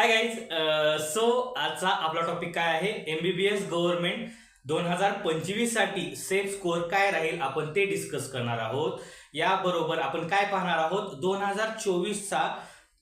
Hi guys so आजचा आपला topic काय आहे? एमबीबीएस गव्हर्नमेंट दोन हजार पंचवीससाठी सेफ स्कोअर काय राहील? आपण ते डिस्कस करणार आहोत. याबरोबर आपण काय पाहणार आहोत? दोन हजार चोवीसचा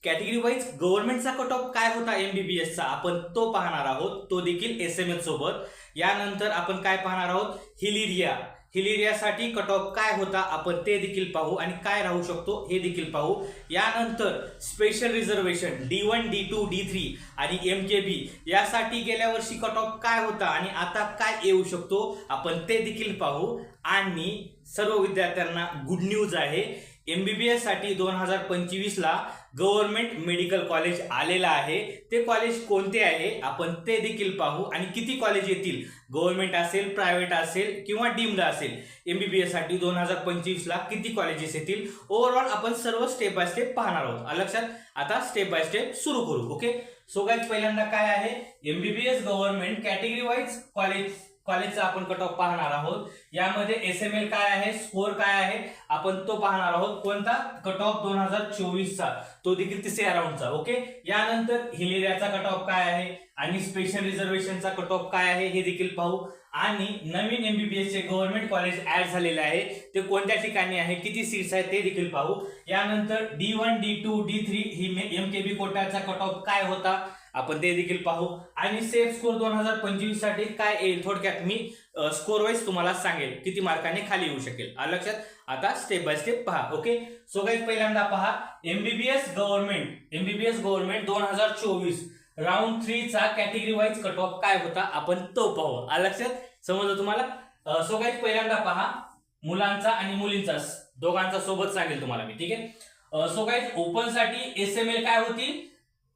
कॅटेगरी वाईज गव्हर्नमेंटचा कट ऑफ काय होता एमबीबीएसचा आपण तो पाहणार आहोत. तो देखील एस एम एस सोबत. यानंतर आपण काय पाहणार आहोत? हिलिरिया. हिलिरियासाठी कट ऑफ काय होता आपण ते देखील पाहू आणि काय राहू शकतो हे देखील पाहू. यानंतर special reservation D one D two D three आणि एम के बी यासाठी गेल्या वर्षी कट ऑफ काय होता आणि आता काय येऊ शकतो आपण ते देखील पाहू. आणि सर्व विद्यार्थ्यांना गुड न्यूज आहे. एमबीबीएससाठी दोन हजार पंचवीसला गव्हर्नमेंट मेडिकल कॉलेज आलेलं आहे. ते कॉलेज कोणते आहे? आपण ते देखील पाहू. आणि किती कॉलेज येतील? गव्हर्नमेंट असेल प्रायव्हेट असेल किंवा डीम्ड असेल. एमबीबीएससाठी दोन हजार पंचवीसला किती कॉलेजेस येतील? ओव्हरऑल आपण सर्व स्टेप बाय स्टेप पाहणार आहोत. लक्षात? आता स्टेप बाय स्टेप सुरू करू. ओके सो गाईज पहिल्यांदा काय आहे? MBBS government category wise college कॉलेजचा आपण कट ऑफ पाहणार आहोत. यामध्ये एस एम एल काय आहे? स्कोअर काय आहे? आपण तो पाहणार आहोत. कोणता? कट ऑफ दोन हजार चोवीसचा. तो देखील तिसऱ्या राऊंडचा ओके यानंतर हिलेरियाचा कट ऑफ काय आहे? आणि स्पेशल रिझर्वेशनचा कट ऑफ काय आहे? हे देखील पाहू. आणि नवीन एमबीबीएस चे गव्हर्नमेंट कॉलेज ऍड झालेले आहे. ते कोणत्या ठिकाणी आहे? किती सीट्स आहेत? ते देखील पाहू. यानंतर D one D two D three ही एम के बी कोटाचा कट ऑफ काय होता? आपण ते देखील पाहू. आणि सेफ स्कोर दोन हजार पंचवीससाठी काय येईल? थोडक्यात मी स्कोर वाईज तुम्हाला सांगेल. किती मार्काने खाली येऊ शकेल. लक्षात? आता स्टेप बाय स्टेप पहा ओके सो काही पहिल्यांदा पहा. एमबीबीएस गव्हर्नमेंट एमबीबीएस गव्हर्नमेंट दोन हजार चोवीस. राऊंड थ्रीचा कॅटेगरी वाईज कट ऑफ काय होता? आपण तो पाहू. लक्षात? समजलं तुम्हाला? सो काही पहिल्यांदा पहा. मुलांचा आणि मुलींचा. दोघांचा सोबत सांगेल तुम्हाला मी ठीक आहे? सो काही ओपनसाठी एस एम एल काय होती?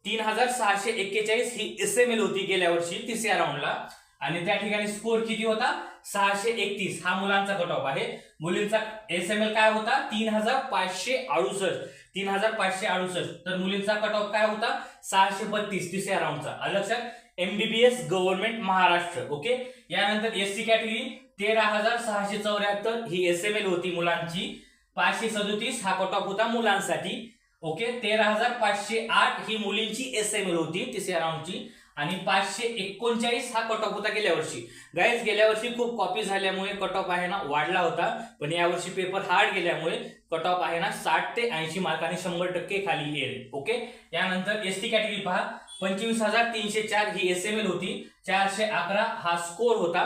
तीन हजार सहाशे एक्केचाळीस ही एस एम एल होती गेल्या वर्षी तिसऱ्या राऊंडला आणि त्या ठिकाणी स्कोर किती होता? सहाशे एकतीस. हा मुलांचा कट ऑफ आहे. मुलींचा एस एम एल काय होता? तीन हजार पाचशे अडुसष्ट. तीन हजार पाचशे अडुसष्ट. तर मुलींचा कट ऑफ काय होता? सहाशे बत्तीस तिसऱ्या राऊंडचा लक्षात? एमबीबीएस गव्हर्नमेंट महाराष्ट्र ओके यानंतर एस सी कॅटेगरी तेरा हजार सहाशे चौऱ्याहत्तर ही एस एम एल होती मुलांची. पाचशे सदोतीस हा कट ऑफ होता मुलांसाठी. ओके? तेरा हजार पाचशे आठ ही मुलींची एस एम एल होती तिसऱ्या राऊंडची आणि पाचशे एकोणचाळीस हा कट ऑफ होता गेल्या वर्षी. गाईज गेल्या वर्षी खूप कॉपी झाल्यामुळे कट ऑफ आहे ना वाढला होता. पण यावर्षी पेपर हार्ड गेल्यामुळे कट ऑफ आहे ना साठ ते ऐंशी मार्काने शंभर टक्के खाली येईल. ओके? यानंतर एस टी कॅटेगरी पहा. पंचवीस हजार तीनशे चार ही एस एम एल होती. चारशे अकरा हा स्कोर होता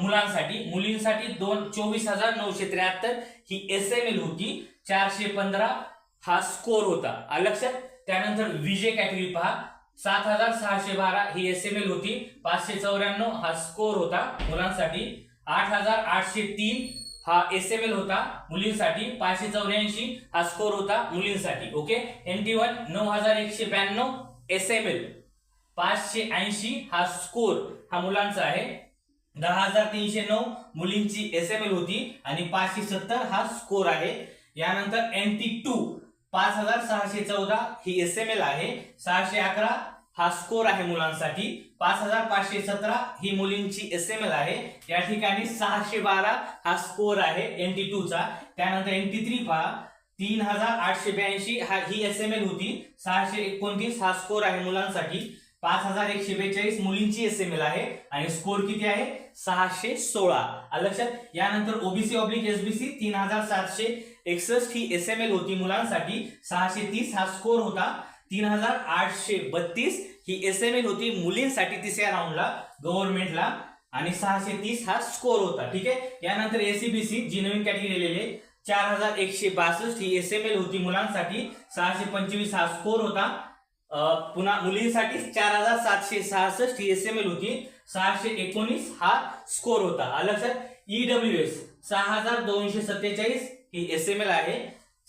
मुलांसाठी. मुलींसाठी दोन चोवीस हजार नऊशे त्र्याहत्तर ही एस एम एल होती. चारशे पंधरा हा स्कोर होता. लक्षात त्यानंतर विजय कॅटेगरी पहा. सात हजार सहाशे बारा ही एस एम एल होती. पाचशे चौऱ्याण्णव हा स्कोर होता मुलांसाठी. आठ हजार आठशे तीन हा एस एम एल होता मुलींसाठी. पाचशे चौऱ्याऐंशी हा स्कोर होता मुलींसाठी. ओके? एम टी वन नऊ हजार एकशे ब्याण्णव एस एम एल पाचशे ऐंशी हा स्कोर हा मुलांचा आहे. दहा हजार तीनशे नऊ मुलींची एस एम एल होती. आणि पाचशे सत्तर हा स्कोर आहे. यानंतर एन टी टू पाच हजार सहाशे चौदा ही एस एम एल आहे. सहाशे अकरा हा स्कोर आहे मुलांसाठी. पाच हजार पाचशे सतरा ही मुलींची एस एम एल आहे. या ठिकाणी सहाशे बारा हा स्कोर आहे एन टी टू चा. त्यानंतर एन टी थ्री पहा. तीन हजार आठशे ब्याऐंशी हा ही एस एम एल होती. सहाशे एकोणतीस हा स्कोर आहे मुलांसाठी. पाच हजार एकशे बेचाळीस मुलींची एस एम एल आहे. आणि स्कोर किती आहे? सहाशे सोळा. लक्षात? यानंतर ओबीसी ऑब्लिक एसबीसी तीन हजार सातशे एकसष्ट ही एस एम एल होती मुलांसाठी. सहाशे तीस हा स्कोर होता. तीन हजार आठशे बत्तीस ही एस एम एल होती मुलींसाठी तिसऱ्या राऊंडला गव्हर्नमेंटला आणि सहाशे तीस हा स्कोर होता ठीक आहे? यानंतर एसीबीसी जी नवीन कॅटेगरी आलेली चार हजार एकशे बासष्ट ही एस एम एल होती मुलांसाठी. सहाशे पंचवीस हा स्कोर होता. पुन्हा मुलींसाठी चार हजार सातशे सहासष्ट ही एस एम एल होती. सहाशे एकोणीस हा स्कोर होता. लक्षात? ईडब्ल्यू एस सहा हजार दोनशे सत्तेचाळीस. ही एस एम एल आहे.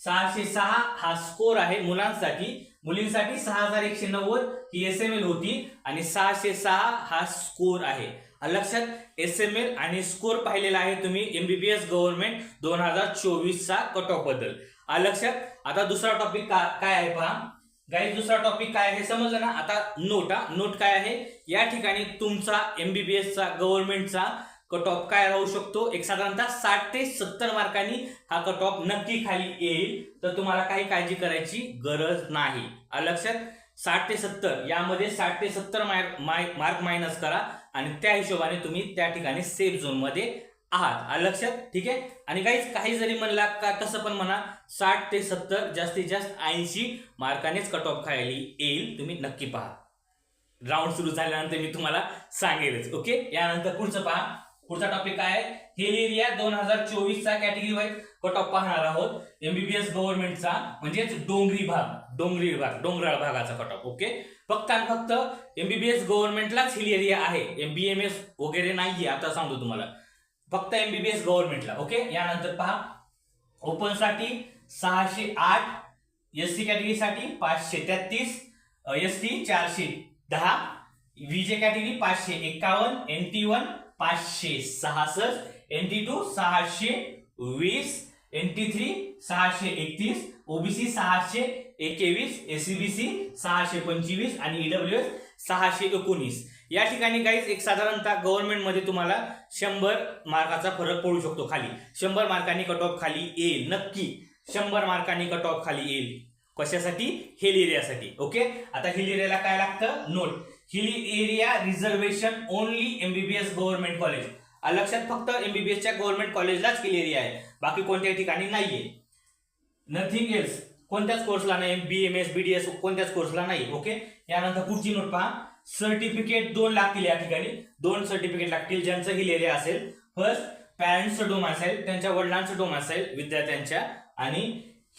सहाशे सहा हा स्कोर आहे मुलांसाठी. मुलींसाठी सहा हजार एकशे नव्वद ही एस एम एल होती आणि सहाशे सहा हा स्कोर आहे. लक्षात एस एम एल आणि स्कोर पाहिलेला आहे तुम्ही एमबीबीएस गव्हर्नमेंट दोन हजार चोवीसचा कट ऑफबद्दल लक्षात आता दुसरा टॉपिक काय आहे पहा. गाईज दुसरा टॉपिक काय आहे समजलं ना? आता नोट हा नोट काय आहे? या ठिकाणी तुमचा एमबीबीएसचा गव्हर्नमेंटचा कट ऑफ काय राहू शकतो? एक साधारणतः साठ ते सत्तर मार्कांनी हा कट ऑफ नक्की खाली येईल. तर तुम्हाला काही काळजी करायची गरज नाही. लक्षात? साठ ते सत्तर यामध्ये साठ ते सत्तर मार्क मायनस करा आणि त्या हिशोबाने तुम्ही त्या ठिकाणी सेफ झोनमध्ये आहात. लक्षात? ठीक आहे? आणि काहीच काही जरी म्हणला का कसं पण म्हणा साठ ते सत्तर जास्तीत जास्त ऐंशी मार्कानेच कट ऑफ खायला येईल. तुम्ही नक्की पहा. राऊंड सुरू झाल्यानंतर मी तुम्हाला सांगेलच. ओके? यानंतर पुढचं पहा. पुढचा टॉपिक काय आहे? हिल एरिया दोन हजार चोवीस चा कॅटेगरी वाईज कट ऑफ पाहणार आहोत. एमबीबीएस गव्हर्नमेंटचा म्हणजेच डोंगरी भाग. डोंगरी भाग डोंगराळ भागाचा कट ऑफ ओके फक्त आणि फक्त एमबीबीएस गव्हर्नमेंटलाच हिल एरिया आहे. एमबीएमएस वगैरे नाहीये आता सांगतो तुम्हाला. फक्त एमबीबीएस गव्हर्नमेंटला ओके यानंतर पहा. ओपनसाठी सहाशे आठ एस सी कॅटेगरीसाठी पाचशे तेहतीस एस टी चारशे दहा विजे कॅटेगरी पाचशे एक्कावन्न एन टी वन पाचशे सहासष्ट एनटी टू सहाशे वीस एनटी थ्री सहाशे एकतीस ओबीसी सहाशे एकेवीस एसीबीसी सहाशे पंचवीस आणि ईडब्ल्यू एस सहाशे एकोणीस. या ठिकाणी काहीच एक साधारणतः गव्हर्नमेंटमध्ये तुम्हाला शंभर मार्काचा फरक पडू शकतो खाली. शंभर मार्कांनी कट ऑफ खाली येईल नक्की. शंभर मार्कांनी कट ऑफ खाली येईल. कशासाठी? हिल एरियासाठी ओके आता हिल एरियाला काय लागतं? Note hill area reservation only MBBS government college लक्षात फक्त एमबीबीएसच्या गव्हर्नमेंट कॉलेजलाच केलेली आहे. बाकी कोणत्याही ठिकाणी नाहीये. नथिंग एल्स कोणत्याच कोर्सला नाही. B M S B D S कोणत्याच कोर्सला नाही. ओके यानंतर पुढची नोट पहा. सर्टिफिकेट दोन लागतील या ठिकाणी. दोन सर्टिफिकेट लागतील. ज्यांचं हिल एरिया असेल. फर्स्ट पॅरेंट्सचं डोम असेल. त्यांच्या वडिलांचं डोम असेल. विद्यार्थ्यांच्या. आणि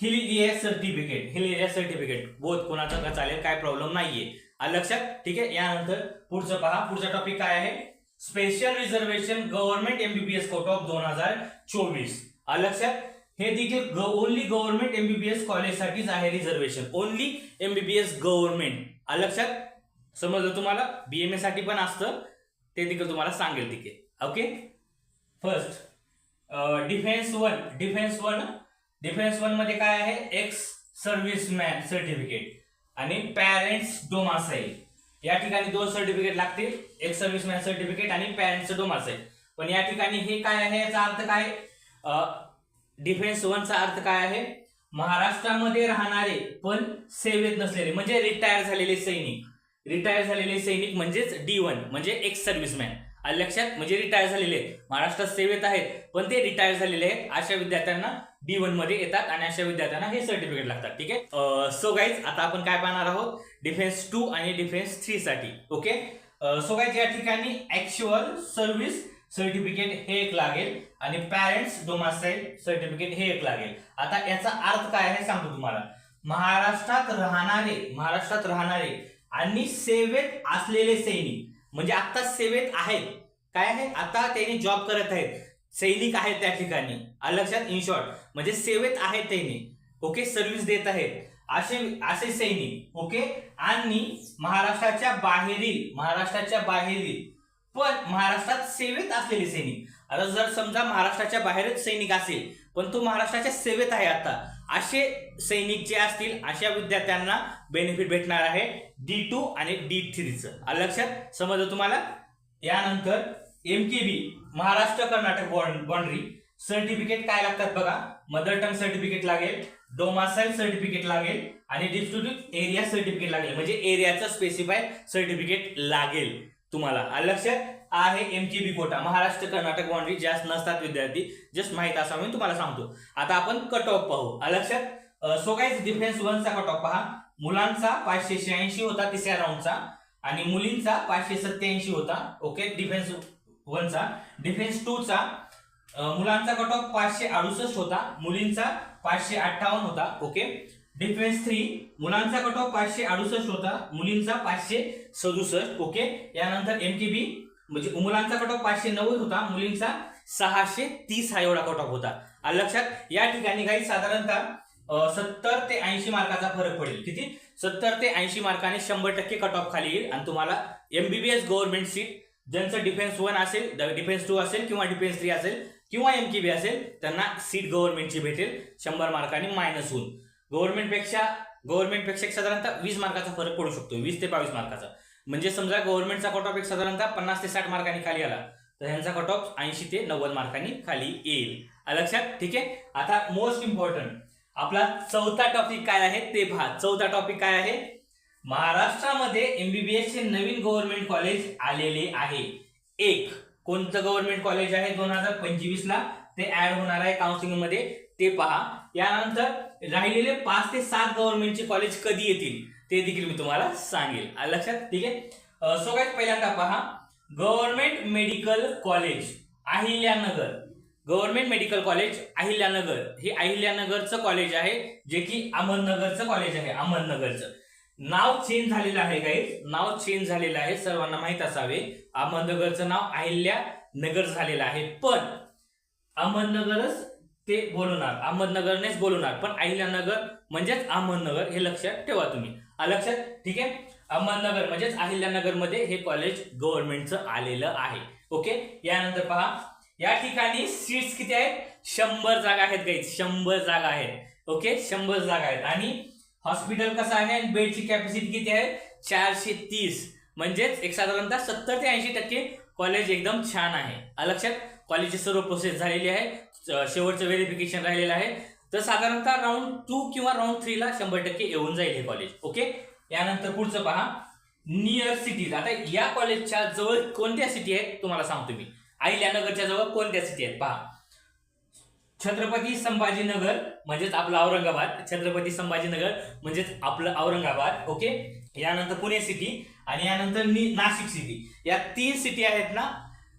hill area certificate hill area certificate बोध कोणाचं का चालेल? काय प्रॉब्लेम नाहीये. आलं लक्षात? ठीक आहे? यानंतर पुढचं पहा. पुढचा टॉपिक काय आहे? Special reservation government MBBS cut off दोन हजार चोवीस. आलं लक्षात? हे देखील ओनली गव्हर्नमेंट एमबीबीएस कॉलेजसाठीच आहे रिझर्वेशन ओनली एमबीबीएस गव्हर्नमेंट आलं लक्षात? समजलं तुम्हाला? बीएमए साठी पण असतं. ते देखील तुम्हाला सांगेल तिथे. Okay first defence one defence one defence वनमध्ये काय आहे? एक्स सर्व्हिसमॅन सर्टिफिकेट आणि पॅरेंट्स डोमासाईल या ठिकाणी दोन सर्टिफिकेट लागतील. एक सर्व्हिसमॅन सर्टिफिकेट आणि पॅरेंट्स डोमासाईल पण या ठिकाणी हे काय आहे? याचा अर्थ काय? डिफेन्स वनचा अर्थ काय आहे? महाराष्ट्रामध्ये राहणारे पण सेवेत नसलेले म्हणजे रिटायर झालेले सैनिक. रिटायर झालेले सैनिक म्हणजेच डी वन म्हणजे एक्स सर्व्हिसमॅन लक्षात म्हणजे रिटायर झालेले आहेत. महाराष्ट्रात सेवेत आहेत पण ते रिटायर झालेले आहेत. अशा विद्यार्थ्यांना डी वनमध्ये येतात आणि अशा विद्यार्थ्यांना हे सर्टिफिकेट लागतात ठीक आहे? सो गाईज आता आपण काय पाहणार आहोत? डिफेन्स टू आणि डिफेन्स थ्री साठी ओके सो गाईज या ठिकाणी ऍक्च्युअल सर्व्हिस सर्टिफिकेट हे एक लागेल आणि पॅरेंट्स डोमासाईल सर्टिफिकेट हे एक लागेल. आता याचा अर्थ काय आहे सांगतो तुम्हाला. महाराष्ट्रात राहणारे महाराष्ट्रात राहणारे आणि सेवेत असलेले सैनिक म्हणजे आता सेवेत आहेत. काय आहे? आता त्यांनी जॉब करत आहेत. सैनिक आहेत त्या ठिकाणी. लक्षात इन शॉर्ट म्हणजे सेवेत आहेत त्यांनी. ओके सर्व्हिस देत आहेत. असे असे सैनिक. ओके? आणि महाराष्ट्राच्या बाहेरील महाराष्ट्राच्या बाहेरील. पण महाराष्ट्रात सेवेत असलेले सैनिक. आता जर समजा महाराष्ट्राच्या बाहेरच सैनिक असेल पण तो महाराष्ट्राच्या सेवेत आहे आता. असे सैनिक जे असतील अशा विद्यार्थ्यांना बेनिफिट भेटणार आहे डी टू आणि डी थ्रीचं लक्षात? समजलं तुम्हाला? यानंतर M K B Maharashtra Karnataka boundary certificate काय लागतात बघा? मदर टंग सर्टिफिकेट लागेल डोमासाईल सर्टिफिकेट लागेल आणि डिस्ट्रिब्युट एरिया सर्टिफिकेट लागेल. म्हणजे एरियाचं स्पेसिफाय सर्टिफिकेट लागेल तुम्हाला. लक्षात? आहे M K B quota. Maharashtra Karnataka boundary जास्त नसतात विद्यार्थी जस्ट माहीत असावं मी तुम्हाला सांगतो. आता आपण कट ऑफ पाहू. लक्षात? सो काहीच डिफेन्स वनचा कट ऑफ पहा. मुलांचा पाचशे शहाऐंशी होता तिसऱ्या राऊंडचा आणि मुलींचा पाचशे सत्याऐंशी होता. ओके डिफेन्स वनचा डिफेन्स टूचा मुलांचा कट ऑफ पाचशे अडुसष्ट होता. मुलींचा पाचशे अठ्ठावन्न होता. ओके डिफेन्स थ्री मुलांचा कट ऑफ पाचशे अडुसष्ट होता. मुलींचा पाचशे सदुसष्ट. ओके यानंतर एम के बी म्हणजे मुलांचा कट ऑफ पाचशे नव्वद होता मुलींचा सहाशे तीस हा एवढा कट ऑफ होता लक्षात या ठिकाणी काही साधारणतः सत्तर ते ऐंशी मार्काचा फरक पडेल. किती? सत्तर ते ऐंशी मार्काने शंभर टक्के कट ऑफ खाली येईल. आणि तुम्हाला एमबीबीएस गव्हर्नमेंट सीट ज्यांचं डिफेन्स वन असेल डिफेन्स टू असेल किंवा डिफेन्स थ्री असेल किंवा एम बी असेल त्यांना सीट गव्हर्नमेंटची भेटेल. शंभर मार्काने मायनस होऊन. गव्हर्नमेंटपेक्षा गव्हर्नमेंटपेक्षा साधारणतः वीस मार्काचा फरक पडू शकतो वीस ते बावीस मार्काचा. म्हणजे समजा गव्हर्नमेंटचा कट ऑफ एक साधारणतः पन्नास ते साठ मार्कांनी खाली आला. तर ह्यांचा कट ऑफ ऐंशी ते नव्वद मार्कांनी खाली येईल. लक्षात? ठीक आहे? आता मोस्ट इम्पॉर्टंट आपला चौथा टॉपिक काय आहे? ते पहा. चौथा टॉपिक काय आहे? महाराष्ट्रामध्ये एमबीबीएस चे नवीन गव्हर्नमेंट कॉलेज आलेले आहे. एक कोणतं गव्हर्नमेंट कॉलेज आहे? दोन हजार पंचवीस ला. ते ऍड होणार आहे काउन्सिलिंगमध्ये. ते पहा. यानंतर राहिलेले पाच ते सात गव्हर्नमेंटचे कॉलेज कधी येतील ते देखील मी तुम्हाला सांगेल. लक्षात? ठीक आहे? सो काय पहिल्यांदा पहा government medical college Ahilyanagar. Government medical college Ahilyanagar. हे अहिल्यानगरचं कॉलेज आहे जे की अहमदनगरचं कॉलेज आहे अहमदनगरचं. नाव चेंज झालेलं आहे काही नाव चेंज झालेलं आहे सर्वांना माहीत असावे. अहमदनगरचं नाव अहिल्यानगर झालेलं आहे. पण अहमदनगरच ते बोलवणार अहमदनगरनेच बोलवणार पण अहिल्यानगर म्हणजेच अहमदनगर हे लक्षात ठेवा तुम्ही. लक्षात? ठीक आहे? अहमदनगर म्हणजेच अहिल्यानगरमध्ये हे कॉलेज गव्हर्नमेंटचं आलेलं आहे. ओके यानंतर पहा. या ठिकाणी सीट्स किती आहेत? शंभर जागा आहेत काही शंभर जागा आहेत. ओके शंभर जागा आहेत. आणि हॉस्पिटल कसं आहे? आणि बेडची कॅपॅसिटी किती आहे? चारशे तीस. म्हणजेच एक साधारणतः सत्तर ते ऐंशी टक्के कॉलेज एकदम छान आहे. अलक्षात लक्षात? कॉलेजची सर्व प्रोसेस झालेली आहे. शेवटचं व्हेरिफिकेशन राहिलेलं आहे. तर साधारणतः राऊंड टू किंवा राऊंड थ्रीला शंभर टक्के येऊन जाईल हे कॉलेज ओके यानंतर पुढचं पहा. नियर सिटीज आता या कॉलेजच्या जवळ कोणत्या सिटी आहेत तुम्हाला सांगतो मी. अहिल्यानगरच्या जवळ कोणत्या सिटी आहेत? पहा. छत्रपती संभाजीनगर म्हणजेच आपलं औरंगाबाद. छत्रपती संभाजीनगर म्हणजेच आपलं औरंगाबाद ओके यानंतर पुणे सिटी आणि यानंतर नाशिक सिटी या तीन सिटी आहेत ना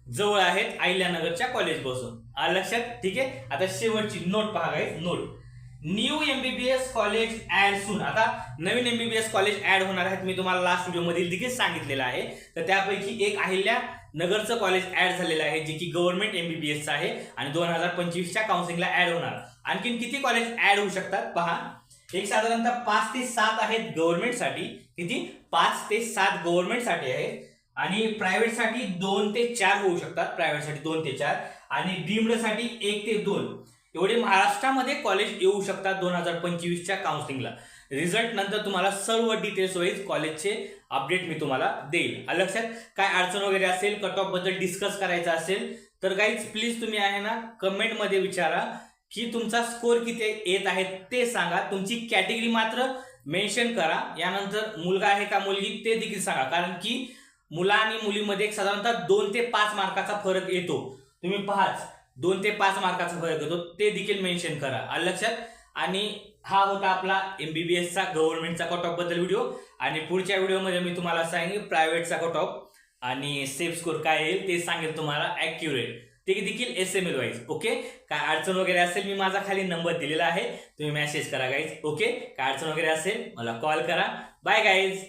जवळ आहेत अहिल्यानगरच्या कॉलेजपासून. लक्षात? ठीक आहे? आता शेवटची नोट पहा guys note new MBBS college add soon आता नवीन एमबीबीएस कॉलेज ऍड होणार आहेत. मी तुम्हाला लास्ट व्हिडिओमध्ये देखील सांगितलेलं आहे. तर त्यापैकी एक अहिल्या नगरचं कॉलेज ऍड झालेलं आहे जे की गव्हर्नमेंट एमबीबीएसचं आहे आणि दोन हजार पंचवीसच्या काउन्सिलिंगला ऍड होणार. आणखीन किती कॉलेज ऍड होऊ शकतात? पहा. एक साधारणतः पाच ते सात आहेत गव्हर्नमेंटसाठी किती? पाच ते सात गव्हर्नमेंटसाठी आहेत. आणि प्रायव्हेटसाठी दोन ते चार होऊ शकतात. प्रायव्हेटसाठी दोन ते चार. आणि डीम्डसाठी एक ते दोन. एवढे महाराष्ट्रामध्ये कॉलेज येऊ शकतात दोन हजार पंचवीसच्या काउन्सिलिंगला रिझल्ट नंतर तुम्हाला सर्व डिटेल्स वाईज कॉलेजचे अपडेट मी तुम्हाला देईल. लक्षात काय अडचण वगैरे असेल कट ऑफबद्दल डिस्कस करायचं असेल तर काहीच प्लीज तुम्ही आहे ना कमेंटमध्ये विचारा की तुमचा स्कोर किती येत आहे ते सांगा. तुमची कॅटेगरी मात्र मेन्शन करा. यानंतर मुलगा आहे का मुलगी ते देखील सांगा. कारण की मुला आणि मुलीमध्ये एक साधारणतः दोन ते पाच मार्काचा फरक येतो. तुम्ही पाहाच दोन ते पाच मार्काचा फरक येतो. ते देखील मेन्शन करा. आलं लक्षात? आणि हा होता आपला एमबीबीएसचा गव्हर्नमेंटचा कट ऑफबद्दल व्हिडिओ आणि पुढच्या व्हिडिओमध्ये मी तुम्हाला सांगेन प्रायव्हेटचा कट ऑफ आणि सेफ स्कोर काय येईल ते सांगेल तुम्हाला ॲक्युरेट ते देखील S M L wise okay काय अडचण वगैरे असेल मी माझा खाली नंबर दिलेला आहे. तुम्ही मेसेज करा गाईज ओके काय अडचण वगैरे असेल मला कॉल करा. Bye guys